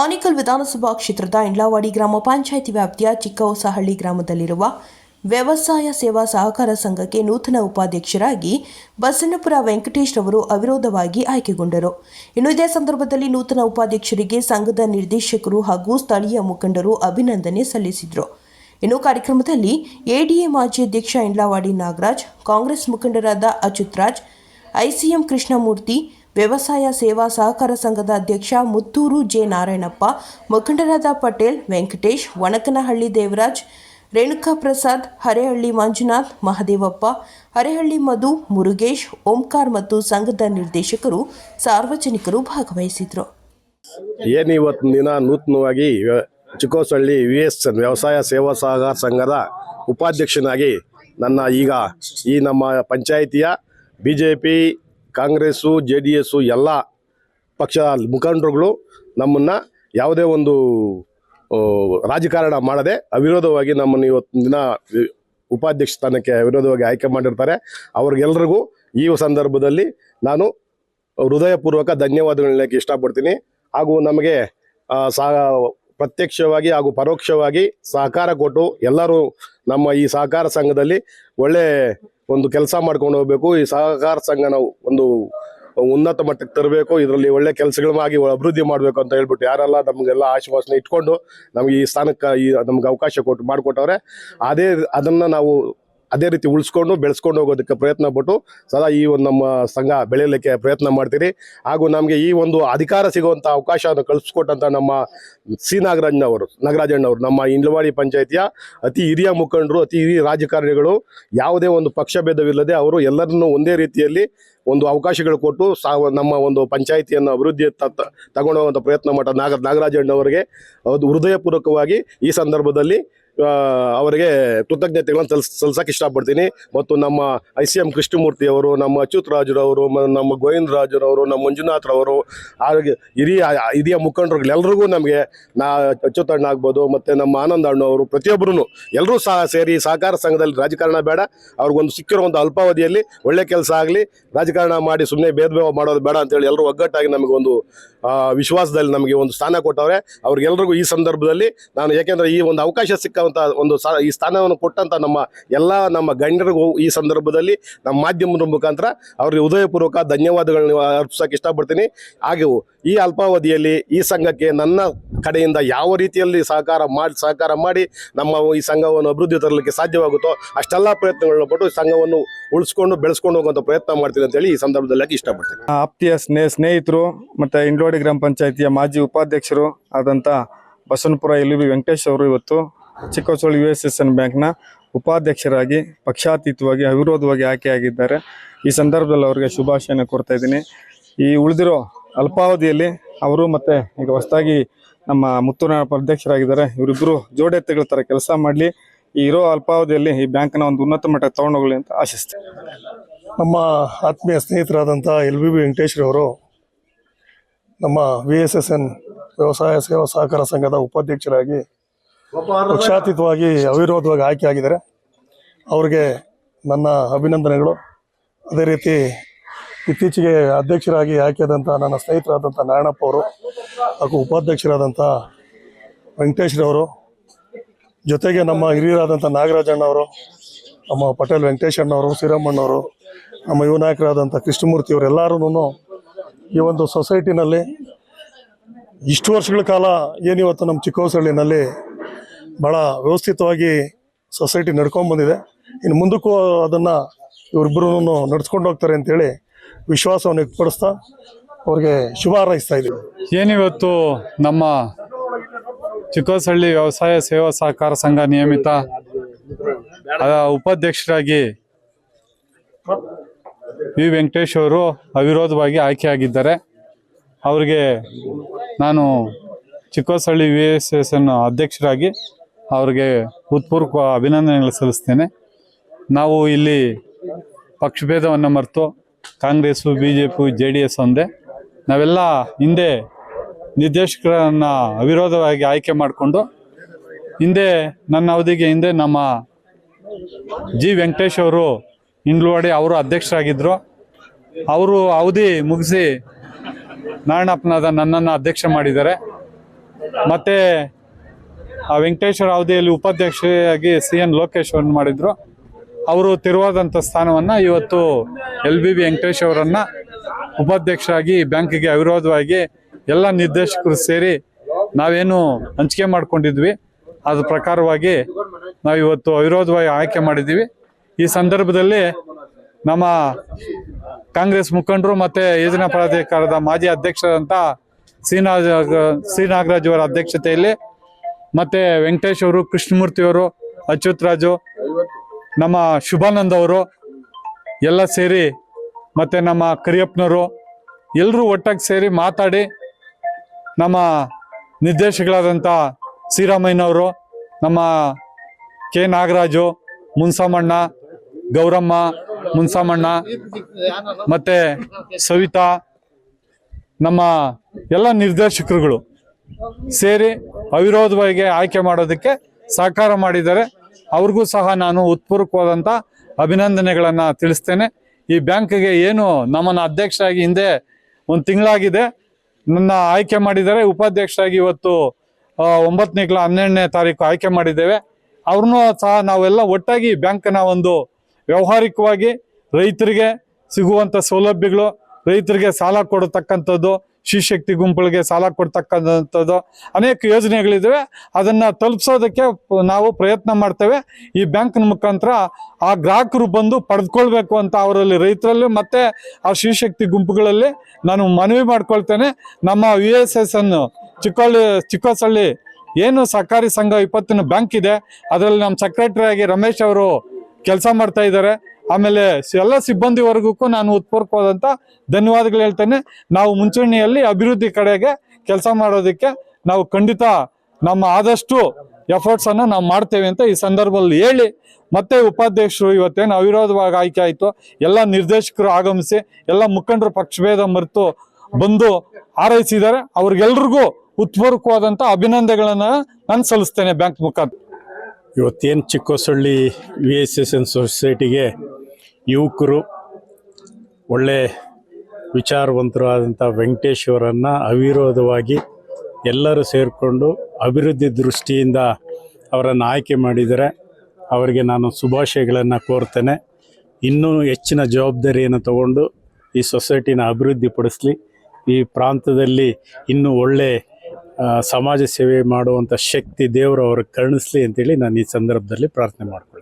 ಆನೇಕಲ್ ವಿಧಾನಸಭಾ ಕ್ಷೇತ್ರದ ಇಂಡ್ಲಾವಾಡಿ ಗ್ರಾಮ ಪಂಚಾಯಿತಿ ವ್ಯಾಪ್ತಿಯ ಚಿಕ್ಕಹೊಸಹಳ್ಳಿ ಗ್ರಾಮದಲ್ಲಿರುವ ವ್ಯವಸಾಯ ಸೇವಾ ಸಹಕಾರ ಸಂಘಕ್ಕೆ ನೂತನ ಉಪಾಧ್ಯಕ್ಷರಾಗಿ ಬಸನ್ನಪುರ ವೆಂಕಟೇಶ್ ರವರು ಅವಿರೋಧವಾಗಿ ಆಯ್ಕೆಗೊಂಡರು. ಇನ್ನು ಇದೇ ಸಂದರ್ಭದಲ್ಲಿ ನೂತನ ಉಪಾಧ್ಯಕ್ಷರಿಗೆ ಸಂಘದ ನಿರ್ದೇಶಕರು ಹಾಗೂ ಸ್ಥಳೀಯ ಮುಖಂಡರು ಅಭಿನಂದನೆ ಸಲ್ಲಿಸಿದರು. ಇನ್ನು ಕಾರ್ಯಕ್ರಮದಲ್ಲಿ ಎಡಿಎ ಮಾಜಿ ಅಧ್ಯಕ್ಷ ಇಂಡ್ಲಾವಾಡಿ ನಾಗರಾಜ್, ಕಾಂಗ್ರೆಸ್ ಮುಖಂಡರಾದ ಅಚ್ಯುತ್ ರಾಜ್ ಐಸಿಎಂ ಕೃಷ್ಣಮೂರ್ತಿ ವ್ಯವಸಾಯ ಸೇವಾ ಸಹಕಾರ ಸಂಘದ ಅಧ್ಯಕ್ಷ ಮುತ್ತೂರು ಜೆ ನಾರಾಯಣಪ್ಪ, ಮುಖಂಡರಾದ ಪಟೇಲ್, ವೆಂಕಟೇಶ್ ವಣಕನಹಳ್ಳಿ ದೇವರಾಜ್, ರೇಣುಕಾ ಪ್ರಸಾದ್, ಹರೇಹಳ್ಳಿ ಮಂಜುನಾಥ್, ಮಹದೇವಪ್ಪ, ಹರೇಹಳ್ಳಿ ಮಧು, ಮುರುಗೇಶ್, ಓಂಕಾರ್ ಮತ್ತು ಸಂಘದ ನಿರ್ದೇಶಕರು, ಸಾರ್ವಜನಿಕರು ಭಾಗವಹಿಸಿದರು. ಏನು ಇವತ್ತಿನ ದಿನ ನೂತನವಾಗಿ ಚಿಕ್ಕೋಸಳ್ಳಿ ವಿ ಎಸ್ ಎನ್ ವ್ಯವಸಾಯ ಸೇವಾ ಸಹಕಾರ ಸಂಘದ ಉಪಾಧ್ಯಕ್ಷನಾಗಿ ನನ್ನ ಈಗ ಈ ನಮ್ಮ ಪಂಚಾಯಿತಿಯ B J P Congress, J D S ಎಲ್ಲ ಪಕ್ಷ ಮುಖಂಡರುಗಳು ನಮ್ಮನ್ನು ಯಾವುದೇ ಒಂದು ರಾಜಕಾರಣ ಮಾಡದೆ ಅವಿರೋಧವಾಗಿ ನಮ್ಮನ್ನು ಇವತ್ತಿನ ದಿನ ಉಪಾಧ್ಯಕ್ಷ ಸ್ಥಾನಕ್ಕೆ ಅವಿರೋಧವಾಗಿ ಆಯ್ಕೆ ಮಾಡಿರ್ತಾರೆ. ಅವ್ರಿಗೆಲ್ರಿಗೂ ಈ ಸಂದರ್ಭದಲ್ಲಿ ನಾನು ಹೃದಯಪೂರ್ವಕ ಧನ್ಯವಾದಗಳನ್ನ ಇಷ್ಟಪಡ್ತೀನಿ. ಹಾಗೂ ನಮಗೆ ಸಾ, ಪ್ರತ್ಯಕ್ಷವಾಗಿ ಹಾಗೂ ಪರೋಕ್ಷವಾಗಿ ಸಹಕಾರ ಕೊಟ್ಟು ಎಲ್ಲರೂ ನಮ್ಮ ಈ ಸಹಕಾರ ಸಂಘದಲ್ಲಿ ಒಳ್ಳೆ ಒಂದು ಕೆಲಸ ಮಾಡ್ಕೊಂಡು ಹೋಗ್ಬೇಕು. ಈ ಸಹಕಾರ ಸಂಘ ನಾವು ಒಂದು ಉನ್ನತ ಮಟ್ಟಕ್ಕೆ ತರಬೇಕು. ಇದರಲ್ಲಿ ಒಳ್ಳೆ ಕೆಲಸಗಳಾಗಿ ಅಭಿವೃದ್ಧಿ ಮಾಡಬೇಕು ಅಂತ ಹೇಳ್ಬಿಟ್ಟು ಯಾರೆಲ್ಲ ನಮಗೆಲ್ಲ ಆಶ್ವಾಸನೆ ಇಟ್ಕೊಂಡು ನಮಗೆ ಈ ಸ್ಥಾನಕ್ಕೆ ಈ ನಮ್ಗೆ ಅವಕಾಶ ಕೊಟ್ಟು ಮಾಡಿಕೊಟ್ಟವ್ರೆ. ಅದೇ ಅದನ್ನು ನಾವು ಅದೇ ರೀತಿ ಉಳಿಸ್ಕೊಂಡು ಬೆಳೆಸ್ಕೊಂಡು ಹೋಗೋದಕ್ಕೆ ಪ್ರಯತ್ನ ಪಟ್ಟು ಸದಾ ಈ ಒಂದು ನಮ್ಮ ಸಂಘ ಬೆಳೆಯಲಿಕ್ಕೆ ಪ್ರಯತ್ನ ಮಾಡ್ತೀರಿ. ಹಾಗೂ ನಮಗೆ ಈ ಒಂದು ಅಧಿಕಾರ ಸಿಗುವಂಥ ಅವಕಾಶವನ್ನು ಕಳಿಸ್ಕೊಟ್ಟಂಥ ನಮ್ಮ ಸಿ ನಾಗರಾಜ್ನವರು ನಾಗರಾಜಣ್ಣವರು ನಮ್ಮ ಇಂಡ್ಲವಾಡಿ ಪಂಚಾಯಿತಿಯ ಅತಿ ಹಿರಿಯ ಮುಖಂಡರು, ಅತಿ ಹಿರಿಯ ರಾಜಕಾರಣಿಗಳು ಯಾವುದೇ ಒಂದು ಪಕ್ಷಭೇದವಿಲ್ಲದೆ ಅವರು ಎಲ್ಲರನ್ನೂ ಒಂದೇ ರೀತಿಯಲ್ಲಿ ಒಂದು ಅವಕಾಶಗಳು ಕೊಟ್ಟು ಸಾ ನಮ್ಮ ಒಂದು ಪಂಚಾಯಿತಿಯನ್ನು ಅಭಿವೃದ್ಧಿ ತಗೊಂಡೋಗುವಂಥ ಪ್ರಯತ್ನ ಮಾಡ ನಾಗ ನಾಗರಾಜಣ್ಣವರಿಗೆ ಅದು ಹೃದಯಪೂರ್ವಕವಾಗಿ ಈ ಸಂದರ್ಭದಲ್ಲಿ ಅವರಿಗೆ ಕೃತಜ್ಞತೆಗಳನ್ನು ಸಲ್ ಸಲ್ಸಕ್ಕೆ ಇಷ್ಟಪಡ್ತೀನಿ. ಮತ್ತು ನಮ್ಮ ಐ ಸಿ ಎಂ ಕೃಷ್ಣಮೂರ್ತಿ ಅವರು ನಮ್ಮ ಅಚ್ಯುತ್ ರಾಜರವರು ನಮ್ಮ ಗೋವಿಂದ ರಾಜರವರು ನಮ್ಮ ಮಂಜುನಾಥ್ರವರು ಹಾಗೆ ಹಿರಿಯ ಹಿರಿಯ ಮುಖಂಡರುಗಳೆಲ್ಲರಿಗೂ ನಮಗೆ ನಾ ಅಚ್ಯುತಣ್ಣ ಆಗ್ಬೋದು ಮತ್ತು ನಮ್ಮ ಆನಂದ ಅಣ್ಣವರು ಪ್ರತಿಯೊಬ್ಬರೂ ಎಲ್ಲರೂ ಸಹ ಸೇರಿ ಸಹಕಾರ ಸಂಘದಲ್ಲಿ ರಾಜಕಾರಣ ಬೇಡ. ಅವ್ರಿಗೊಂದು ಸಿಕ್ಕಿರೋ ಒಂದು ಅಲ್ಪಾವಧಿಯಲ್ಲಿ ಒಳ್ಳೆ ಕೆಲಸ ಆಗಲಿ ರಾಜಕಾರಣ ಮಾಡಿ ಸುಮ್ಮನೆ ಭೇದ ಭಾವ ಮಾಡೋದು ಬೇಡ ಅಂತೇಳಿ ಎಲ್ಲರೂ ಒಗ್ಗಟ್ಟಾಗಿ ನಮಗೆ ಒಂದು ಆ, ವಿಶ್ವಾಸದಲ್ಲಿ ನಮಗೆ ಒಂದು ಸ್ಥಾನ ಕೊಟ್ಟವ್ರೆ. ಅವ್ರಿಗೆಲ್ರಿಗೂ ಈ ಸಂದರ್ಭದಲ್ಲಿ ನಾನು ಯಾಕೆಂದರೆ ಈ ಒಂದು ಅವಕಾಶ ಸಿಕ್ಕಂತ ಒಂದು ಈ ಸ್ಥಾನವನ್ನು ಕೊಟ್ಟಂತ ನಮ್ಮ ಎಲ್ಲ ನಮ್ಮ ಗಣ್ಯರಿಗೂ ಈ ಸಂದರ್ಭದಲ್ಲಿ ನಮ್ಮ ಮಾಧ್ಯಮದ ಮುಖಾಂತರ ಅವರಿಗೆ ಉದಯಪೂರ್ವಕ ಧನ್ಯವಾದಗಳನ್ನು ಅರ್ಪಿಸೋಕೆ ಇಷ್ಟಪಡ್ತೀನಿ. ಹಾಗೆ ಈ ಅಲ್ಪಾವಧಿಯಲ್ಲಿ ಈ ಸಂಘಕ್ಕೆ ನನ್ನ ಕಡೆಯಿಂದ ಯಾವ ರೀತಿಯಲ್ಲಿ ಸಹಕಾರ ಮಾಡಿ ಸಹಕಾರ ಮಾಡಿ ನಮ್ಮ ಈ ಸಂಘವನ್ನು ಅಭಿವೃದ್ಧಿ ತರಲಿಕ್ಕೆ ಸಾಧ್ಯವಾಗುತ್ತೋ ಅಷ್ಟೆಲ್ಲ ಪ್ರಯತ್ನಗಳನ್ನ ಪಟ್ಟು ಸಂಘವನ್ನು ಉಳಿಸ್ಕೊಂಡು ಬೆಳೆಸ್ಕೊಂಡು ಹೋಗುವಂಥ ಪ್ರಯತ್ನ ಮಾಡ್ತೀನಿ ಅಂತೇಳಿ ಈ ಸಂದರ್ಭದಲ್ಲಿ ಇಷ್ಟಪಡ್ತೀನಿ. ಆಪ್ತಿಯ ಸ್ನೇಹ ಸ್ನೇಹಿತರು ಮತ್ತು ಇಂಗ್ಲೋಡಿ ಗ್ರಾಮ ಪಂಚಾಯಿತಿಯ ಮಾಜಿ ಉಪಾಧ್ಯಕ್ಷರು ಆದಂಥ ಬಸವನಪುರ ಎಲ್ ವಿ ವೆಂಕಟೇಶ್ ಅವರು ಇವತ್ತು Chikkacholi U S S N ಬ್ಯಾಂಕ್ನ ಉಪಾಧ್ಯಕ್ಷರಾಗಿ, ಪಕ್ಷಾತೀತವಾಗಿ, ಅವಿರೋಧವಾಗಿ ಆಯ್ಕೆಯಾಗಿದ್ದಾರೆ. ಈ ಸಂದರ್ಭದಲ್ಲಿ ಅವರಿಗೆ ಶುಭಾಶಯನ ಕೊಡ್ತಾ ಇದ್ದೀನಿ. ಈ ಉಳಿದಿರೋ ಅಲ್ಪಾವಧಿಯಲ್ಲಿ ಅವರು ಮತ್ತೆ ಈಗ ಹೊಸದಾಗಿ ನಮ್ಮ ಮುತ್ತುನಾಳಪ್ಪ ಅಧ್ಯಕ್ಷರಾಗಿದ್ದಾರೆ ಇವರಿಬ್ಬರು ಜೋಡೆತ್ತುಗಳ ಥರ ಕೆಲಸ ಮಾಡಲಿ. ಈ ಇರೋ ಅಲ್ಪಾವಧಿಯಲ್ಲಿ ಈ ಬ್ಯಾಂಕ್ನ ಒಂದು ಉನ್ನತ ಮಟ್ಟಕ್ಕೆ ತಗೊಂಡೋಗಲಿ ಅಂತ ಆಶಿಸ್ತೀನಿ ನಮ್ಮ ಆತ್ಮೀಯ ಸ್ನೇಹಿತರಾದಂಥ ಎಲ್ ಬಿ ಬಿ ವೆಂಕಟೇಶ್ರವರು ನಮ್ಮ ವಿ ಎಸ್ ಎಸ್ ಎನ್ ವ್ಯವಸಾಯ ಸೇವಾ ಸಹಕಾರ ಸಂಘದ ಉಪಾಧ್ಯಕ್ಷರಾಗಿ ಪಕ್ಷಾತೀತವಾಗಿ ಅವಿರೋಧವಾಗಿ ಆಯ್ಕೆ ಆಗಿದ್ದಾರೆ. ಅವ್ರಿಗೆ ನನ್ನ ಅಭಿನಂದನೆಗಳು. ಅದೇ ರೀತಿ ಇತ್ತೀಚೆಗೆ ಅಧ್ಯಕ್ಷರಾಗಿ ಆಯ್ಕೆಯಾದಂಥ ನನ್ನ ಸ್ನೇಹಿತರಾದಂಥ ನಾರಾಯಣಪ್ಪ ಅವರು ಹಾಗೂ ಉಪಾಧ್ಯಕ್ಷರಾದಂಥ ವೆಂಕಟೇಶ್ರವರು ಜೊತೆಗೆ ನಮ್ಮ ಹಿರಿಯರಾದಂಥ ನಾಗರಾಜಣ್ಣವರು ನಮ್ಮ ಪಟೇಲ್ ವೆಂಕಟೇಶಣ್ಣವರು ಶ್ರೀರಾಮಣ್ಣವರು ನಮ್ಮ ಯುವ ನಾಯಕರಾದಂಥ ಕೃಷ್ಣಮೂರ್ತಿ ಅವರೆಲ್ಲರೂ ಈ ಒಂದು ಸೊಸೈಟಿನಲ್ಲಿ ಇಷ್ಟು ವರ್ಷಗಳ ಕಾಲ ಏನಿವತ್ತು ನಮ್ಮ ಚಿಕ್ಕಹೊಸಳ್ಳಿನಲ್ಲಿ ಭಾಳ ವ್ಯವಸ್ಥಿತವಾಗಿ ಸೊಸೈಟಿ ನಡ್ಕೊಂಬಂದಿದೆ ಇನ್ನು ಮುಂದಕ್ಕೂ ಅದನ್ನು ಇವರಿಬ್ಬರೂ ನಡ್ಸ್ಕೊಂಡು ಹೋಗ್ತಾರೆ ಅಂತೇಳಿ ವಿಶ್ವಾಸವನ್ನು ವ್ಯಕ್ತಪಡಿಸ್ತಾ ಅವ್ರಿಗೆ ಶುಭ ಹಾರೈಸ್ತಾ ಇದ್ದೀವಿ. ಏನಿವತ್ತು ನಮ್ಮ ಚಿಕ್ಕಸಳ್ಳಿ ವ್ಯವಸಾಯ ಸೇವಾ ಸಹಕಾರ ಸಂಘ ನಿಯಮಿತ ಉಪಾಧ್ಯಕ್ಷರಾಗಿ ವಿ ವೆಂಕಟೇಶ್ ಅವರು ಅವಿರೋಧವಾಗಿ ಆಯ್ಕೆಯಾಗಿದ್ದಾರೆ. ಅವರಿಗೆ ನಾನು ಚಿಕ್ಕಸಳ್ಳಿ ವಿ ಎಸ್ ಎಸ್ ಅಧ್ಯಕ್ಷರಾಗಿ ಅವರಿಗೆ ಹೃತ್ಪೂರ್ವಕ ಅಭಿನಂದನೆಗಳು ಸಲ್ಲಿಸ್ತೇನೆ. ನಾವು ಇಲ್ಲಿ ಪಕ್ಷಭೇದವನ್ನು ಮರೆತು Congress B J P J D S ಒಂದೇ. ನಾವೆಲ್ಲ ಹಿಂದೆ ನಿರ್ದೇಶಕರನ್ನು ಅವಿರೋಧವಾಗಿ ಆಯ್ಕೆ ಮಾಡಿಕೊಂಡು ಹಿಂದೆ ನನ್ನ ಅವಧಿಗೆ ಹಿಂದೆ ನಮ್ಮ ಜಿ ವೆಂಕಟೇಶ್ ಅವರು ಇಂಡ್ಲವಾಡಿ ಅವರು ಅಧ್ಯಕ್ಷರಾಗಿದ್ದರು ಅವರು ಅವಧಿ ಮುಗಿಸಿ ನಾರಾಯಣಪ್ಪನಾದ ನನ್ನನ್ನು ಅಧ್ಯಕ್ಷ ಮಾಡಿದ್ದಾರೆ. ಮತ್ತು ವೆಂಕಟೇಶ್ವರ ಅವಧಿಯಲ್ಲಿ ಉಪಾಧ್ಯಕ್ಷರಾಗಿ ಸಿ ಎನ್ ಲೋಕೇಶ್ ಮಾಡಿದ್ರು. ಅವರು ತಿರುವಾದಂಥ ಸ್ಥಾನವನ್ನು ಇವತ್ತು ಎಲ್ ಬಿ ಬಿ ವೆಂಕಟೇಶ್ ಅವರನ್ನು ಉಪಾಧ್ಯಕ್ಷರಾಗಿ ಬ್ಯಾಂಕಿಗೆ ಅವಿರೋಧವಾಗಿ ಎಲ್ಲ ನಿರ್ದೇಶಕರು ಸೇರಿ ನಾವೇನು ಹಂಚಿಕೆ ಮಾಡ್ಕೊಂಡಿದ್ವಿ. ಅದ್ರ ಪ್ರಕಾರವಾಗಿ ನಾವು ಇವತ್ತು ಅವಿರೋಧವಾಗಿ ಆಯ್ಕೆ ಮಾಡಿದ್ದೀವಿ. ಈ ಸಂದರ್ಭದಲ್ಲಿ ನಮ್ಮ ಕಾಂಗ್ರೆಸ್ ಮುಖಂಡರು ಮತ್ತು ಯೋಜನಾ ಪ್ರಾಧಿಕಾರದ ಮಾಜಿ ಅಧ್ಯಕ್ಷರಾದಂಥ ಸಿ ನಾಗ, ಸಿ ನಾಗರಾಜ್ ಅವರ ಅಧ್ಯಕ್ಷತೆಯಲ್ಲಿ ಮತ್ತು ವೆಂಕಟೇಶ್ ಅವರು, ಕೃಷ್ಣಮೂರ್ತಿ ಅವರು, ಅಚ್ಯುತ್ ರಾಜು, ನಮ್ಮ ಶುಭಾನಂದ ಅವರು, ಎಲ್ಲ ಸೇರಿ ಮತ್ತು ನಮ್ಮ ಕರಿಯಪ್ಪನವರು ಎಲ್ಲರೂ ಒಟ್ಟಾಗಿ ಸೇರಿ ಮಾತಾಡಿ ನಮ್ಮ ನಿರ್ದೇಶಕರಾದಂಥ ಶ್ರೀರಾಮಯ್ಯನವರು ನಮ್ಮ ಕೆ ನಾಗರಾಜು, ಮುನ್ಸಾಮಣ್ಣ, ಗೌರಮ್ಮ, ಮುನ್ಸಾಮಣ್ಣ, ಮತ್ತು ಸವಿತಾ, ನಮ್ಮ ಎಲ್ಲ ನಿರ್ದೇಶಕರುಗಳು. ಸೇರಿ ಅವಿರೋಧವಾಗಿ ಆಯ್ಕೆ ಮಾಡೋದಕ್ಕೆ ಸಹಕಾರ ಮಾಡಿದ್ದಾರೆ. ಅವ್ರಿಗೂ ಸಹ ನಾನು ಉತ್ಪೂರ್ವಕವಾದಂಥ ಅಭಿನಂದನೆಗಳನ್ನು ತಿಳಿಸ್ತೇನೆ. ಈ ಬ್ಯಾಂಕ್ಗೆ ಏನು ನಮ್ಮನ್ನು ಅಧ್ಯಕ್ಷರಾಗಿ ಹಿಂದೆ ಒಂದು ತಿಂಗಳಾಗಿದೆ. ನನ್ನ ಆಯ್ಕೆ ಮಾಡಿದ್ದಾರೆ. ಉಪಾಧ್ಯಕ್ಷರಾಗಿ ಇವತ್ತು ಒಂಬತ್ತನೇ ಕ್ಲಾ, ಹನ್ನೆರಡನೇ ತಾರೀಕು ಆಯ್ಕೆ ಮಾಡಿದ್ದೇವೆ. ಅವ್ರನ್ನೂ ಸಹ ನಾವೆಲ್ಲ ಒಟ್ಟಾಗಿ ಬ್ಯಾಂಕ್ನ ಒಂದು ವ್ಯಾವಹಾರಿಕವಾಗಿ ರೈತರಿಗೆ ಸಿಗುವಂಥ ಸೌಲಭ್ಯಗಳು, ರೈತರಿಗೆ ಸಾಲ ಕೊಡತಕ್ಕಂಥದ್ದು ಶಿಶಕ್ತಿ ಗುಂಪುಗಳಿಗೆ ಸಾಲ ಕೊಡ್ತಕ್ಕಂಥದ್ದು ಅನೇಕ ಯೋಜನೆಗಳಿದ್ದಾವೆ. ಅದನ್ನು ತಲುಪಿಸೋದಕ್ಕೆ ನಾವು ಪ್ರಯತ್ನ ಮಾಡ್ತೇವೆ. ಈ ಬ್ಯಾಂಕ್ನ ಮುಖಾಂತರ ಆ ಗ್ರಾಹಕರು ಬಂದು ಪಡೆದುಕೊಳ್ಬೇಕು ಅಂತ ಅವರಲ್ಲಿ ರೈತರಲ್ಲಿ ಮತ್ತೆ ಆ ಶಿವಶಕ್ತಿ ಗುಂಪುಗಳಲ್ಲಿ ನಾನು ಮನವಿ ಮಾಡ್ಕೊಳ್ತೇನೆ. ನಮ್ಮ ವಿ ಎಸ್ ಎಸ್ ಅನ್ನು ಚಿಕ್ಕೋಳ್ಳಿ, ಚಿಕ್ಕೋಸಳ್ಳಿ ಏನು ಸಹಕಾರಿ ಸಂಘ ಇಪ್ಪತ್ತಿನ ಬ್ಯಾಂಕ್ ಇದೆ. ಅದರಲ್ಲಿ ನಮ್ಮ ಸೆಕ್ರೆಟರಿ ಆಗಿ ರಮೇಶ್ ಅವರು ಕೆಲಸ ಮಾಡ್ತಾ ಇದ್ದಾರೆ. ಆಮೇಲೆ ಎಲ್ಲ ಸಿಬ್ಬಂದಿ ವರ್ಗಕ್ಕೂ ನಾನು ಉತ್ಪೂರ್ವಕವಾದಂಥ ಧನ್ಯವಾದಗಳು ಹೇಳ್ತೇನೆ. ನಾವು ಮುಂಚೂಣಿಯಲ್ಲಿ ಅಭಿವೃದ್ಧಿ ಕಡೆಗೆ ಕೆಲಸ ಮಾಡೋದಕ್ಕೆ ನಾವು ಖಂಡಿತ ನಮ್ಮ ಆದಷ್ಟು ಎಫರ್ಟ್ಸ್ ಅನ್ನು ನಾವು ಮಾಡ್ತೇವೆ ಅಂತ ಈ ಸಂದರ್ಭದಲ್ಲಿ ಹೇಳಿ, ಮತ್ತೆ ಉಪಾಧ್ಯಕ್ಷರು ಇವತ್ತೇನು ಅವಿರೋಧವಾಗಿ ಆಯ್ಕೆ ಆಯಿತು. ಎಲ್ಲ ನಿರ್ದೇಶಕರು ಆಗಮಿಸಿ, ಎಲ್ಲ ಮುಖಂಡರು ಪಕ್ಷಭೇದ ಮರೆತು ಬಂದು ಹಾರೈಸಿದ್ದಾರೆ. ಅವ್ರಿಗೆಲ್ರಿಗೂ ಉತ್ಪೂರ್ಕವಾದಂಥ ಅಭಿನಂದನೆಗಳನ್ನು ನಾನು ಸಲ್ಲಿಸ್ತೇನೆ ಬ್ಯಾಂಕ್ ಮುಖಾಂತರ. ಇವತ್ತೇನು Chikkosalli V S S N ಸೊಸೈಟಿಗೆ ಯುವಕರು ಒಳ್ಳೆ ವಿಚಾರವಂತರು ಆದಂಥ ಅವಿರೋಧವಾಗಿ ಎಲ್ಲರೂ ಸೇರಿಕೊಂಡು ಅಭಿವೃದ್ಧಿ ದೃಷ್ಟಿಯಿಂದ ಅವರನ್ನು ಆಯ್ಕೆ ಮಾಡಿದರೆ ಅವರಿಗೆ ನಾನು ಶುಭಾಶಯಗಳನ್ನು ಕೋರ್ತೇನೆ. ಇನ್ನೂ ಹೆಚ್ಚಿನ ಜವಾಬ್ದಾರಿಯನ್ನು ತಗೊಂಡು ಈ ಸೊಸೈಟಿನ ಅಭಿವೃದ್ಧಿಪಡಿಸಲಿ ಈ ಪ್ರಾಂತದಲ್ಲಿ ಇನ್ನೂ ಒಳ್ಳೆ ಸಮಾಜ ಸೇವೆ ಮಾಡುವಂಥ ಶಕ್ತಿ ದೇವರು ಅವ್ರಿಗೆ ಕರುಣಿಸಲಿ ಅಂತೇಳಿ ನಾನು ಈ ಸಂದರ್ಭದಲ್ಲಿ ಪ್ರಾರ್ಥನೆ ಮಾಡ್ಕೊಳ್ತೀನಿ.